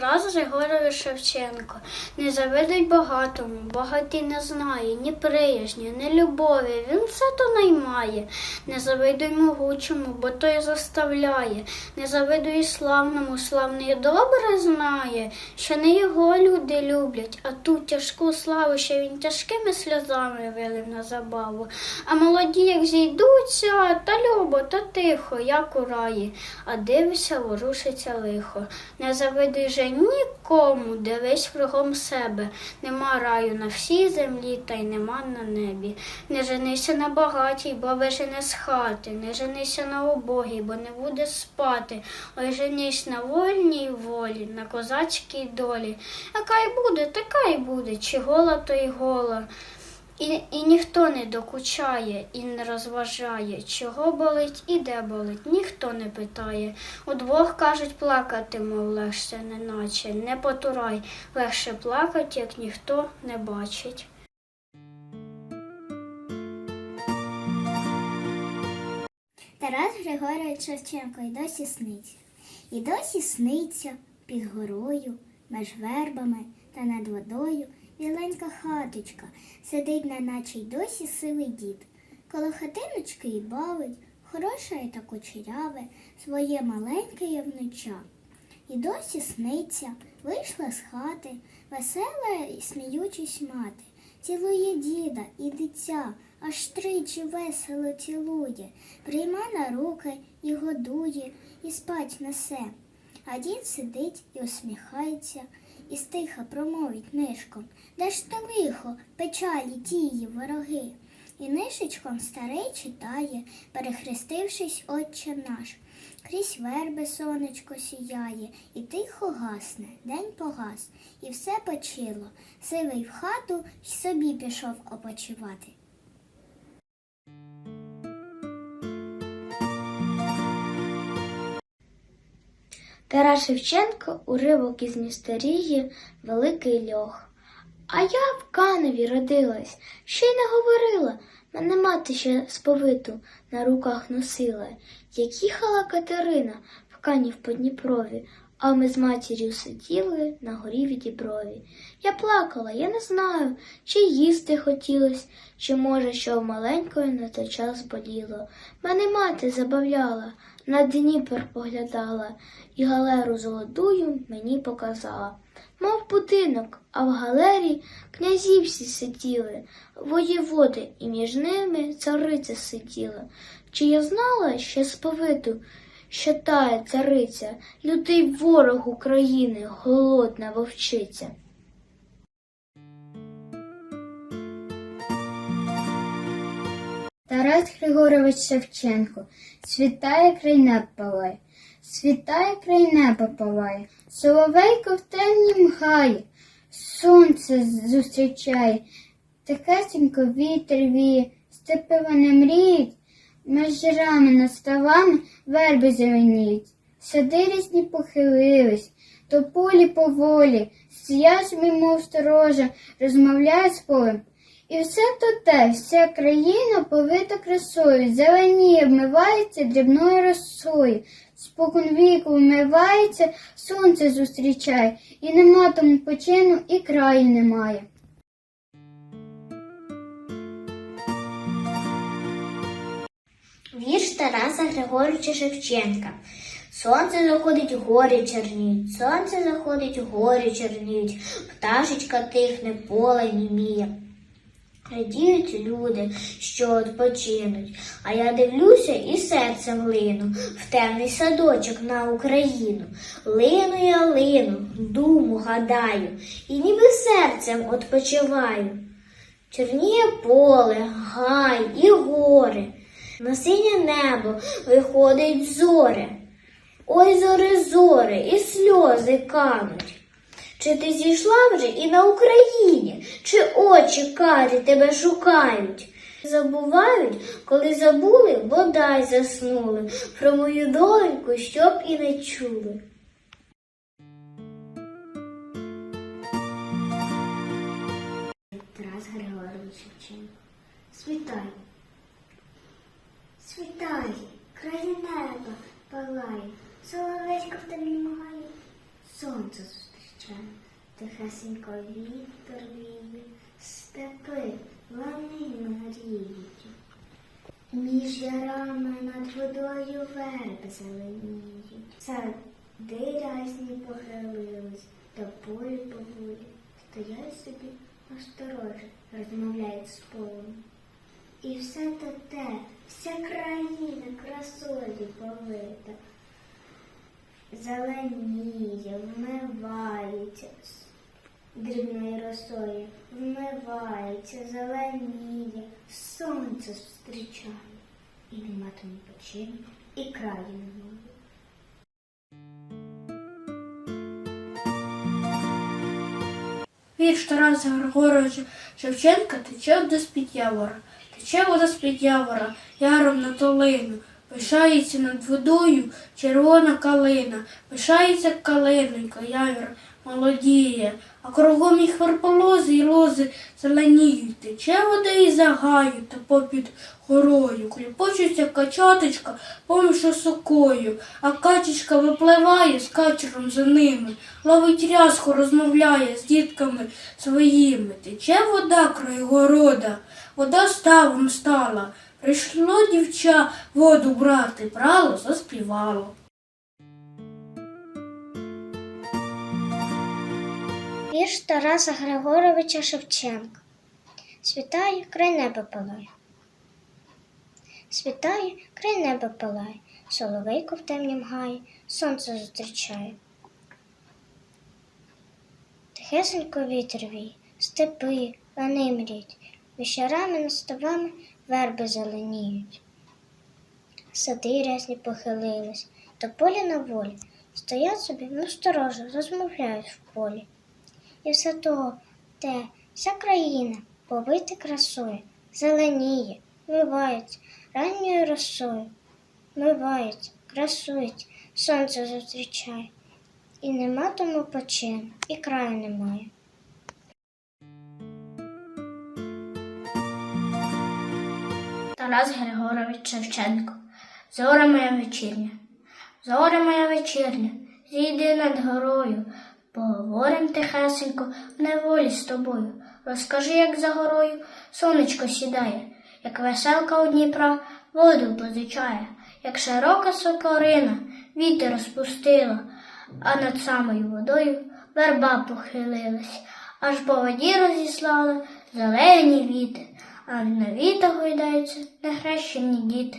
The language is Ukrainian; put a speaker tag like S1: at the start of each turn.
S1: Тарас Григорович Шевченко. Не завидуй багатому, багатий не знає ні приязні, ні любові. Він все то наймає. Не завидуй могучому, бо той заставляє. Не завидуй славному, славний добре знає, що не його люди люблять, а ту тяжку славу, що він тяжкими сльозами вилив на забаву. А молоді, як зійдуться, та любо, та тихо, як у раї, а дивишся, ворушиться лихо. Не завидуй нікому, дивись кругом себе. Нема раю на всій землі, та й нема на небі. Не женися на багатій, бо вижене з хати. Не женися на убогій, бо не буде спати. Ой, женись на вольній волі, на козацькій долі. Яка й буде, така й буде, чи гола, то й гола. І, і ніхто не докучає і не розважає, чого болить і де болить, ніхто не питає. Удвох кажуть плакати, мов легше, неначе, не потурай, легше плакать, як ніхто не бачить.
S2: Тарас Григорович Шевченко й досі сниться. І досі сниться під горою, між вербами та над водою біленька хаточка, сидить, неначе й досі сивий дід. Коло хатиночки й бавить, хороше та кучеряве, своє маленьке явнича. І досі сниться, вийшла з хати, весела й сміючись мати. Цілує діда і дитя, аж тричі весело цілує, прийма на руки і годує, і спать несе. А дід сидить і усміхається, і стиха промовить нишком, де ж то лихо, печалі тії вороги. І нишечком старий читає, перехрестившись, отче наш. Крізь верби сонечко сіяє, і тихо гасне, день погас, і все почило. Сивий в хату й собі пішов опочивати.
S3: Тарас Шевченко уривок із містерії Великий льох. А я в Каневі родилась, ще й не говорила. Мене мати ще сповиту на руках носила. Як їхала Катерина в Канів по Дніпрові, а ми з матір'ю сиділи на горі в Діброві. Я плакала, я не знаю, чи їсти хотілось, чи, може, що маленькою на той час боліло. Мене мати забавляла, на Дніпр поглядала, і галеру золотую мені показала. Мов будинок, а в галері князі всі сиділи, воєводи, і між ними цариця сиділа. Чи я знала ще сповиту, що тая цариця, лютий ворог України, голодна вовчиця? Тарас Григорович Шевченко. Світає край палає, світає край неба палає, соловейко в темнім гаї, сонце зустрічає, такесенько вітер віє, степи вони мріють, між жирами над ставами верби зеленіють, сади різні похилились, то полі поволі, сіяж, мов сторожа, розмовляє з полем. І все то те, вся країна повита красою, зеленіє, вмивається дрібною росою, спокон віку вмивається, сонце зустрічає, і нема тому почину, і краю немає.
S4: Вірш Тараса Григоровича Шевченка. Сонце заходить, горі черніють, сонце заходить, горі черніють, пташечка тихне, поле німіє. Радіють люди, що відпочинуть, а я дивлюся і серцем лину в темний садочок на Україну. Лину я лину, думу гадаю, і ніби серцем відпочиваю. Чорніє поле, гай і гори, на синє небо виходить зоре. Ой, зори, зори, і сльози кануть. Чи ти зійшла вже і на Україні, чи очі карі тебе шукають? Забувають, коли забули, бодай заснули, про мою доньку, щоб і не чули.
S2: Тарас Григорович Шевченко. Світай, світай, край неба палає, соловечко в темнім гаї, сонце зустрічає. тихесенько вітер віє, степи лани гріють. Між ярами над водою верби зеленіють. Сади рясні похилились, полі поволі. Стоять собі осторожно, розмовляють з полем. І все те, вся країна красою повита. Зеленіє, вмивається дрібною росою, вмивається, зеленіє, сонце зустрічає. І нема тому почину, і краю немає.
S1: Вірш Тараса Григоровича Шевченка тече вода з-під явора, тече вода з-під явора, яром на долину, пишається над водою червона калина, пишається калинонька, явір молодіє, а кругом їх верполози і лози зеленіють, тече вода із загаю та попід горою, кліпочуться качаточка поміж осокою, а качечка випливає з качером за ними, ловить рязку, розмовляє з дітками своїми. Тече вода край города, вода ставом стала. Прийшло дівча воду брати, брало, заспівало.
S4: Вірш Тараса Григоровича Шевченка. Світає, край неба палає. Світає, край неба палає, соловейко в темнім гаї, сонце зустрічає. Тихесенько вітер вій, степи, лани мріть, віщарами над ставами верби зеленіють. Сади рясні похилились, до поля на волі, стоять собі насторожо, розмовляють в полі. І все того, те, вся країна повита красою, зеленіє, мивається ранньою росою, мивається, красується, сонце зустрічає. І нема тому почину, і краю немає.
S5: Тарас Григорович Шевченко. Зора моя вечірня. Зора моя вечірня, зійди над горою. Поговорим тихесенько в неволі з тобою. Розкажи, як за горою сонечко сідає, як веселка у Дніпра воду позичає, як широка сокорина вітер розпустила, а над самою водою верба похилилась, аж по воді розіслала зелені віти, а вітах гойдаються нехрещені діти.